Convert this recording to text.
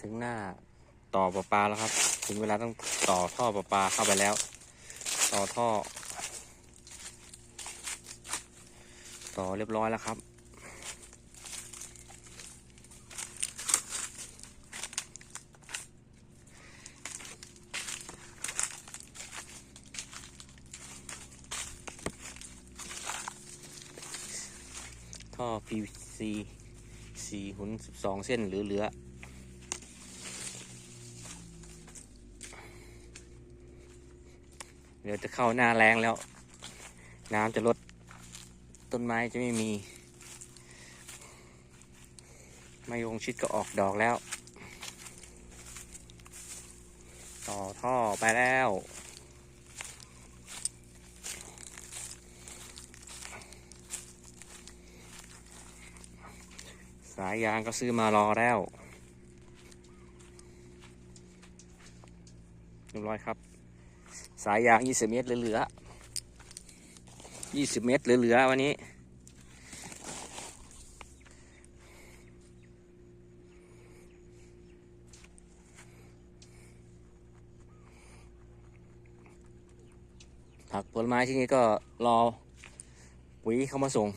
ถึงหน้าต่อประปาแล้วครับ ถึงเวลาต้องต่อท่อประปาเข้าไปแล้ว ต่อท่อ ต่อเรียบร้อยแล้วครับ ท่อ PVC สี่หุนสิบสองเส้นหรือเหลือ เดี๋ยวจะเข้าหน้าแรงแล้ว น้ำจะลด ต้นไม้จะไม่มีไม่ยงชิดก็ออกดอกแล้ว ต่อท่อไปแล้วสายยางก็ซื้อมารอแล้วเรียบร้อยครับ สายยาง20 เมตรเหลือๆ20 เมตรเหลือๆวันนี้ ผักผลไม้ที่นี่ก็รอปุ๋ยเข้ามาส่ง